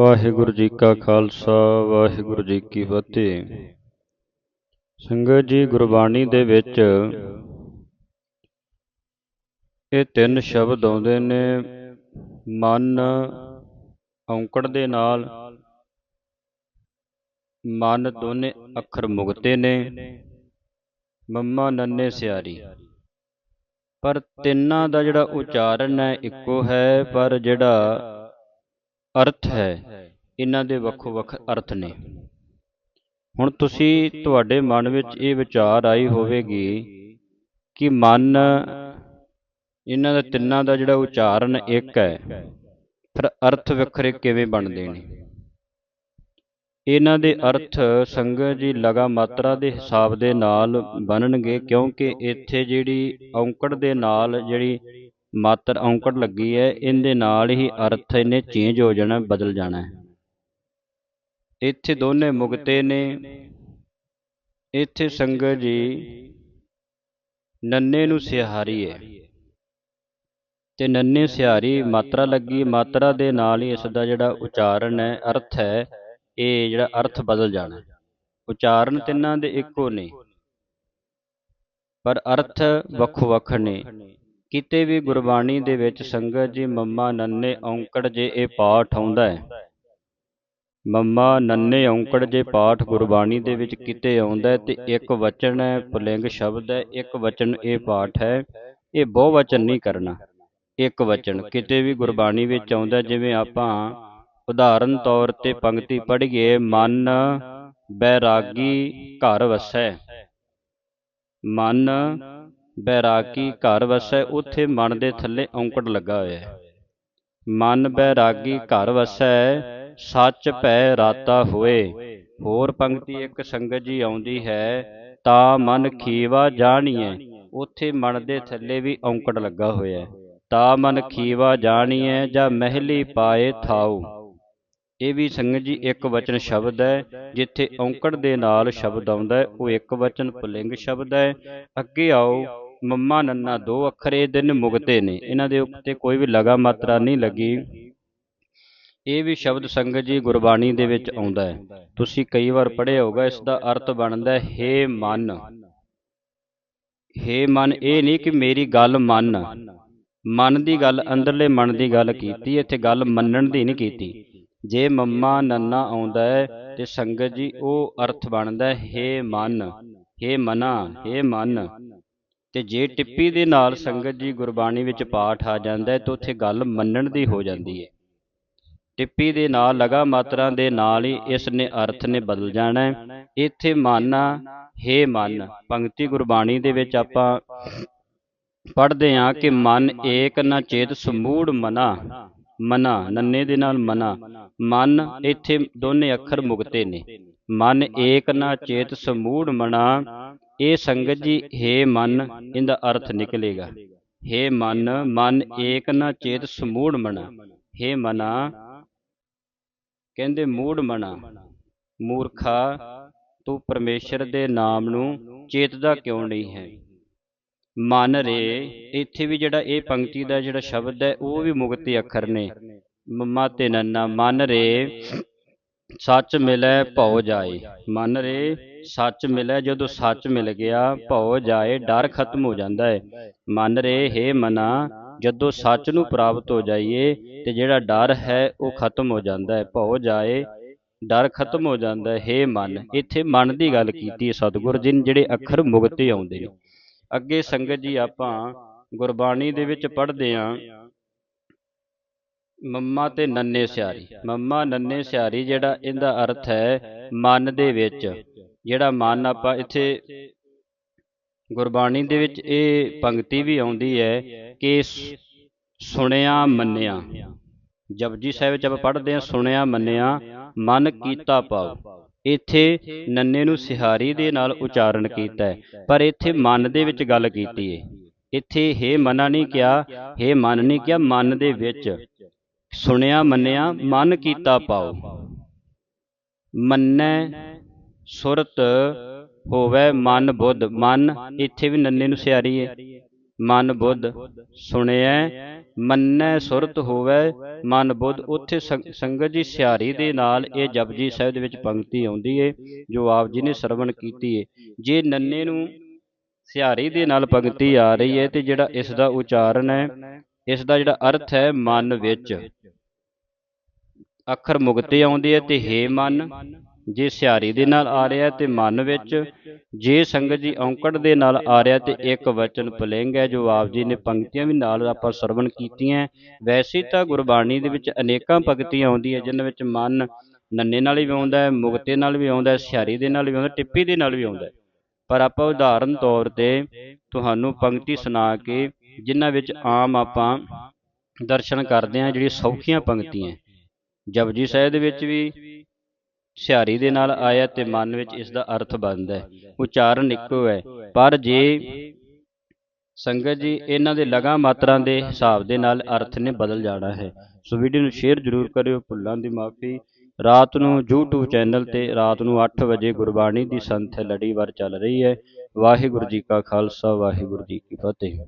ਵਾਹਿਗੁਰੂ ਜੀ ਕਾ ਖਾਲਸਾ, ਵਾਹਿਗੁਰੂ ਜੀ ਕੀ ਫਤਿਹ। ਸੰਗਤ ਜੀ, ਗੁਰਬਾਣੀ ਦੇ ਵਿੱਚ ਇਹ ਤਿੰਨ ਸ਼ਬਦ ਆਉਂਦੇ ਨੇ, ਮਨ ਔਂਕੜ ਦੇ ਨਾਲ, ਮਨ ਦੋਨੇ ਅੱਖਰ ਮੁਗਤੇ ਨੇ, ਮੰਮਾ ਨੰਨੇ ਸਿਆਰੀ। ਪਰ ਤਿੰਨਾਂ ਦਾ ਜਿਹੜਾ ਉਚਾਰਨ ਹੈ, ਇੱਕੋ ਹੈ, ਪਰ ਜਿਹੜਾ ਅਰਥ ਹੈ। ਇਹਨਾਂ ਦੇ ਵੱਖੋ ਵੱਖ ਅਰਥ ਨੇ। ਹੁਣ ਤੁਸੀਂ ਤੁਹਾਡੇ ਮਨ ਵਿੱਚ ਇਹ ਵਿਚਾਰ ਆਈ ਹੋਵੇਗੀ ਕਿ ਮਨ ਇਹਨਾਂ ਦਾ ਤਿੰਨਾਂ ਦਾ ਜਿਹੜਾ ਉਚਾਰਨ ਇੱਕ ਹੈ, ਫਿਰ ਅਰਥ ਵੱਖਰੇ ਕਿਵੇਂ ਬਣਦੇ ਨੇ? ਇਹਨਾਂ ਦੇ ਅਰਥ ਸੰਗਤ ਜੀ ਲਗਾ ਮਾਤਰਾ ਦੇ ਹਿਸਾਬ ਦੇ ਨਾਲ ਬਣਨਗੇ ਕਿਉਂਕਿ ਇੱਥੇ ਜਿਹੜੀ ਔਂਕੜ ਦੇ ਨਾਲ ਜਿਹੜੀ ਮਾਤਰ ਔਂਕੜ ਲੱਗੀ ਹੈ, ਇਹਦੇ ਨਾਲ ਹੀ ਅਰਥ ਇਹਨੇ ਚੇਂਜ ਹੋ ਜਾਣਾ, ਬਦਲ ਜਾਣਾ ਹੈ। ਇੱਥੇ ਦੋਨੇ ਮੁਕਤੇ ਨੇ। ਇੱਥੇ ਸੰਗਤ ਜੀ ਨੰਨੇ ਨੂੰ ਸਿਹਾਰੀ ਹੈ। ਤੇ ਨੰਨੇ ਸਿਹਾਰੀ ਮਾਤਰਾ ਲੱਗੀ, ਮਾਤਰਾ ਦੇ ਨਾਲ ਹੀ ਇਸ ਦਾ ਜਿਹੜਾ ਉਚਾਰਨ ਹੈ, ਅਰਥ ਹੈ, ਇਹ ਜਿਹੜਾ ਅਰਥ ਬਦਲ ਜਾਣਾ ਉਚਾਰਨ ਤਿੰਨਾਂ ਦੇ ਇੱਕੋ ਨੇ, ਪਰ ਅਰਥ ਵੱਖੋ ਵੱਖ ਨੇ। ਕਿਤੇ ਵੀ ਗੁਰਬਾਣੀ ਦੇ ਵਿੱਚ ਸੰਗਤ ਜੀ, ਮੰਮਾ ਨੰਨੇ ਔਂਕੜ ਜੇ ਇਹ ਪਾਠ ਆਉਂਦਾ ਹੈ। ਮੰਮਾ ਨੰਨੇ ਔਂਕੜ ਜੇ ਪਾਠ ਗੁਰਬਾਣੀ ਦੇ ਵਿੱਚ ਕਿਤੇ ਆਉਂਦਾ ਹੈ ਤੇ ਇੱਕ ਵਚਨ ਹੈ, ਪੁਲਿੰਗ ਸ਼ਬਦ ਹੈ, ਇੱਕ ਵਚਨ ਇਹ ਪਾਠ ਹੈ। ਇਹ ਬਹੁਵਚਨ ਨਹੀਂ ਕਰਨਾ। ਇੱਕ ਵਚਨ ਕਿਤੇ ਵੀ ਗੁਰਬਾਣੀ ਵਿੱਚ ਆਉਂਦਾ ਜਿਵੇਂ ਆਪਾਂ ਉਦਾਹਰਨ ਤੌਰ ਤੇ ਪੰਕਤੀ ਪੜ੍ਹੀਏ, ਮਨ ਬੈਰਾਗੀ ਘਰ ਵਸੈ। ਮਨ ਬੈਰਾਗੀ ਘਰ ਵਸੈ, ਉੱਥੇ ਮਨ ਦੇ ਥੱਲੇ ਔਂਕੜ ਲੱਗਾ ਹੋਇਆ ਹੈ। ਮਨ ਬੈਰਾਗੀ ਘਰ ਵਸੈ, ਸੱਚ ਭੈ ਰਾਤਾ ਹੋਏ। ਹੋਰ ਪੰਕਤੀ ਇੱਕ ਸੰਗਤ ਜੀ ਆਉਂਦੀ ਹੈ, ਤਾਂ ਮਨ ਖੀਵਾ ਜਾਣੀਐ। ਉੱਥੇ ਮਨ ਦੇ ਥੱਲੇ ਵੀ ਔਂਕੜ ਲੱਗਾ ਹੋਇਆ ਹੈ। ਤਾਂ ਮਨ ਖੀਵਾ ਜਾਣੀਐ ਜਾਂ ਮਹਿਲੀ ਪਾਏ ਥਾਉ। ਇਹ ਵੀ ਸੰਗਤ ਜੀ ਇੱਕ ਵਚਨ ਸ਼ਬਦ ਹੈ, ਜਿੱਥੇ ਔਂਕੜ ਦੇ ਨਾਲ ਸ਼ਬਦ ਆਉਂਦਾ ਹੈ, ਉਹ ਇੱਕ ਵਚਨ ਪੁਲਿੰਗ ਸ਼ਬਦ ਹੈ। ਅੱਗੇ ਆਓ ਮੰਮਾ ਨੰਨਾ ਦੋ ਅੱਖਰੇ ਦਿਨ ਮੁਗਤੇ ਨੇ। ਇਹਨਾਂ ਦੇ ਉੱਤੇ ਕੋਈ ਵੀ ਲਗਾ ਮਾਤਰਾ ਨਹੀਂ ਲੱਗੀ। ਇਹ ਵੀ ਸ਼ਬਦ ਸੰਗਤ ਜੀ ਗੁਰਬਾਣੀ ਦੇ ਵਿੱਚ ਆਉਂਦਾ ਹੈ। ਤੁਸੀਂ ਕਈ ਵਾਰ ਪੜ੍ਹਿਆ ਹੋਗਾ ਇਸ ਦਾ ਅਰਥ ਬਣਦਾ ਹੈ, ਹੇ ਮਨ। ਹੇ ਮਨ, ਇਹ ਨਹੀਂ ਕਿ ਮੇਰੀ ਗੱਲ ਮੰਨ। ਮਨ ਦੀ ਗੱਲ, ਅੰਦਰਲੇ ਮਨ ਦੀ ਗੱਲ ਕੀਤੀ, ਇੱਥੇ ਗੱਲ ਮੰਨਣ ਦੀ ਨਹੀਂ ਕੀਤੀ। ਜੇ ਮੰਮਾ ਨੰਨਾ ਆਉਂਦਾ ਹੈ ਤੇ ਸੰਗਤ ਜੀ, ਉਹ ਅਰਥ ਬਣਦਾ ਹੈ, ਹੇ ਮਨ। ਹੇ ਮਨਾ, ਹੇ ਮਨ। ਤੇ ਜੇ ਟਿੱਪੀ ਦੇ ਨਾਲ ਸੰਗਤ ਜੀ ਗੁਰਬਾਣੀ ਵਿੱਚ ਪਾਠ ਆ ਜਾਂਦਾ ਹੈ, ਤਾਂ ਉੱਥੇ ਗੱਲ ਮੰਨਣ ਦੀ ਹੋ ਜਾਂਦੀ ਹੈ। ਟਿੱਪੀ ਦੇ ਨਾਲ ਲਗਾ ਮਾਤਰਾ ਦੇ ਨਾਲ ਹੀ ਇਸ ਨੇ ਅਰਥ ਨੇ ਬਦਲ ਜਾਣਾ ਹੈ। ਇੱਥੇ ਮਨ, ਹੇ ਮਨ, ਪੰਕਤੀ ਗੁਰਬਾਣੀ ਦੇ ਵਿੱਚ ਆਪਾਂ ਪੜ੍ਹਦੇ ਹਾਂ ਕਿ ਮਨ ਏਕ ਨਾ ਚੇਤ ਸਮੂੜ ਮਨਾ ਮਨਾ, ਨੰਨੇ ਦੇ ਨਾਲ ਮਨਾ। ਮਨ ਇੱਥੇ ਦੋਨੇ ਅੱਖਰ ਮੁਕਤੇ ਨੇ। ਮਨ ਏਕ ਨਾ ਚੇਤ ਸਮੂੜ ਮਨਾ ਇਹ ਸੰਗਤ ਜੀ, ਹੇ ਮਨ, ਇਹਦਾ ਅਰਥ ਨਿਕਲੇਗਾ। ਹੇ ਮਨ ਮਨ ਏਕ ਨਾ ਚੇਤ ਸਮੂੜ ਮਨਾ। ਹੇ ਮਨਾ, ਕਹਿੰਦੇ ਮੂੜ ਮਨਾ। ਮੂਰਖਾ, ਤੂੰ ਪਰਮੇਸ਼ਰ ਦੇ ਨਾਮ ਨੂੰ ਚੇਤਦਾ ਕਿਉਂ ਨਹੀਂ ਹੈ? ਮਨ ਰੇ, ਇੱਥੇ ਵੀ ਜਿਹੜਾ ਇਹ ਪੰਕਤੀ ਦਾ ਜਿਹੜਾ ਸ਼ਬਦ ਹੈ, ਉਹ ਵੀ ਮੁਕਤੀ ਅੱਖਰ ਨੇ। ਮੰਮਾ ਤੇ ਨੰਨਾ, ਮਨ ਰੇ ਸੱਚ ਮਿਲੇ ਭਉ ਜਾਏ। ਮਨ ਰੇ ਸੱਚ ਮਿਲੇ ਜਦੋਂ ਸੱਚ ਮਿਲ ਗਿਆ ਭਉ ਜਾਏ ਡਰ ਖਤਮ ਹੋ ਜਾਂਦਾ ਹੈ ਮਨ ਰੇ ਹੈ ਮਨਾ ਜਦੋਂ ਸੱਚ ਨੂੰ ਪ੍ਰਾਪਤ ਹੋ ਜਾਈਏ ਤੇ ਜਿਹੜਾ ਡਰ ਹੈ ਉਹ ਖਤਮ ਹੋ ਜਾਂਦਾ ਹੈ ਭਉ ਜਾਏ ਡਰ ਖਤਮ ਹੋ ਜਾਂਦਾ ਹੈ ਹੇ ਮਨ। ਇੱਥੇ ਮਨ ਦੀ ਗੱਲ ਕੀਤੀ ਹੈ ਸਤਿਗੁਰ ਜੀ ਜਿਹੜੇ ਅੱਖਰ ਮੁਕਤੇ ਆਉਂਦੇ ਨੇ। ਅੱਗੇ ਸੰਗਤ ਜੀ ਆਪਾਂ ਗੁਰਬਾਣੀ ਦੇ ਵਿੱਚ ਪੜ੍ਹਦੇ ਆਂ ਮੰਮਾ ਤੇ ਨੰਨੇ ਸਿਆਰੀ। ਮੰਮਾ ਨੰਨੇ ਸਿਆਰੀ ਜਿਹੜਾ ਇਹਦਾ ਅਰਥ ਹੈ ਮਨ ਦੇ ਵਿੱਚ। ਜਿਹੜਾ ਮਨ ਆਪਾਂ ਇੱਥੇ ਗੁਰਬਾਣੀ ਦੇ ਵਿੱਚ ਇਹ ਪੰਕਤੀ ਵੀ ਆਉਂਦੀ ਹੈ ਕਿ ਸੁਣਿਆ ਮੰਨਿਆ। ਜਪਜੀ ਸਾਹਿਬ ਵਿੱਚ ਆਪਾਂ ਪੜ੍ਹਦੇ ਹਾਂ ਸੁਣਿਆ ਮੰਨਿਆ ਮਨ ਕੀਤਾ ਪਾਉ ਇੱਥੇ ਨੰਨੇ ਨੂੰ ਸਿਹਾਰੀ ਦੇ ਨਾਲ ਉਚਾਰਨ ਕੀਤਾ ਹੈ। ਪਰ ਇੱਥੇ ਮਨ ਦੇ ਵਿੱਚ ਗੱਲ ਕੀਤੀ ਹੈ। ਇੱਥੇ ਹੇ ਮਨਾ ਨਹੀਂ ਕਿਹਾ ਹੇ ਮਨ ਨਹੀਂ ਕਿਹਾ ਮਨ ਦੇ ਵਿੱਚ। ਸੁਣਿਆ, ਮੰਨਿਆ, ਮਨ ਕੀਤਾ ਪਾਉ ਮੰਨੈ ਸੁਰਤ ਹੋਵੇ ਮਨ ਬੁੱਧ। ਮਨ ਇੱਥੇ ਵੀ ਨੰਨੇ ਨੂੰ ਸਿਆਰੀ ਹੈ ਮਨ ਬੁੱਧ ਸੁਣਿਐ, ਮੰਨੈ ਸੁਰਤ ਹੋਵੈ ਮਨ ਬੁੱਧ। ਉੱਥੇ ਸੰਗਤ ਜੀ ਸਿਆਰੀ ਦੇ ਨਾਲ ਇਹ ਜਪਜੀ ਸਾਹਿਬ ਦੇ ਵਿੱਚ ਪੰਕਤੀ ਆਉਂਦੀ ਏ, ਜੋ ਆਪ ਜੀ ਨੇ ਸਰਵਣ ਕੀਤੀ ਏ। ਜੇ ਨੰਨੇ ਨੂੰ ਸਿਆਰੀ ਦੇ ਨਾਲ ਪੰਕਤੀ ਆ ਰਹੀ ਹੈ ਤੇ ਜਿਹੜਾ ਇਸ ਦਾ ਉਚਾਰਨ ਹੈ, ਇਸ ਦਾ ਜਿਹੜਾ ਅਰਥ ਹੈ ਮਨ ਵਿੱਚ। ਅੱਖਰ ਮੁਗਤੇ ਆਉਂਦੇ ਆ ਤੇ ਹੇ ਮਨ, ਜੇ ਸਿਹਾਰੀ ਦੇ ਨਾਲ ਆ ਰਿਹਾ ਤੇ ਮਨ ਵਿੱਚ, ਜੇ ਸੰਗਤ ਜੀ ਔਂਕੜ ਦੇ ਨਾਲ ਆ ਰਿਹਾ ਤੇ ਇੱਕ ਵਚਨ ਪਲਿੰਗ ਹੈ ਜੋ ਆਪ ਜੀ ਨੇ ਪੰਕਤੀਆਂ ਵੀ ਨਾਲ ਆਪਾਂ ਸਰਵਣ ਕੀਤੀਆਂ ਵੈਸੇ ਤਾਂ ਗੁਰਬਾਣੀ ਦੇ ਵਿੱਚ ਅਨੇਕਾਂ ਪੰਕਤੀਆਂ ਆਉਂਦੀਆਂ, ਜਿਨ੍ਹਾਂ ਵਿੱਚ ਮਨ ਨੰਨੇ ਨਾਲ ਵੀ ਆਉਂਦਾ ਹੈ, ਮੁਕਤੇ ਨਾਲ ਵੀ ਆਉਂਦਾ ਹੈ, ਸਿਹਾਰੀ ਦੇ ਨਾਲ ਵੀ ਆਉਂਦਾ, ਟਿੱਪੀ ਦੇ ਨਾਲ ਵੀ ਆਉਂਦਾ ਪਰ ਆਪਾਂ ਉਦਾਹਰਨ ਤੌਰ ਤੇ ਤੁਹਾਨੂੰ ਪੰਕਤੀ ਸੁਣਾ ਕੇ, ਜਿਨ੍ਹਾਂ ਵਿੱਚ ਆਮ ਆਪਾਂ ਦਰਸ਼ਨ ਕਰਦੇ ਹਾਂ ਜਿਹੜੀ ਸੌਖੀਆਂ ਪੰਕਤੀਆਂ ਜਪਜੀ ਸਾਹਿਬ ਦੇ ਵਿੱਚ ਵੀ ਸਿਹਾਰੀ ਦੇ ਨਾਲ ਆਇਆ ਤੇ ਮਨ ਵਿੱਚ ਇਸ ਦਾ ਅਰਥ ਬਣਦਾ ਹੈ। ਉਚਾਰਨ ਇੱਕੋ ਹੈ। ਪਰ ਜੇ ਸੰਗਤ ਜੀ ਇਹਨਾਂ ਦੇ ਲਗਾ ਮਾਤਰਾ ਦੇ ਹਿਸਾਬ ਦੇ ਨਾਲ ਅਰਥ ਨੇ ਬਦਲ ਜਾਣਾ ਹੈ, ਸੋ ਵੀਡੀਓ ਨੂੰ ਸ਼ੇਅਰ ਜ਼ਰੂਰ ਕਰਿਓ। ਭੁੱਲਾਂ ਦੀ ਮਾਫੀ। ਰਾਤ ਨੂੰ YouTube ਚੈਨਲ ਤੇ ਰਾਤ ਨੂੰ 8 ਵਜੇ ਗੁਰਬਾਣੀ ਦੀ ਸੰਥ ਲੜੀਵਾਰ ਚੱਲ ਰਹੀ ਹੈ। ਵਾਹਿਗੁਰੂ ਜੀ ਕਾ ਖਾਲਸਾ, ਵਾਹਿਗੁਰੂ ਜੀ ਕੀ ਫਤਿਹ।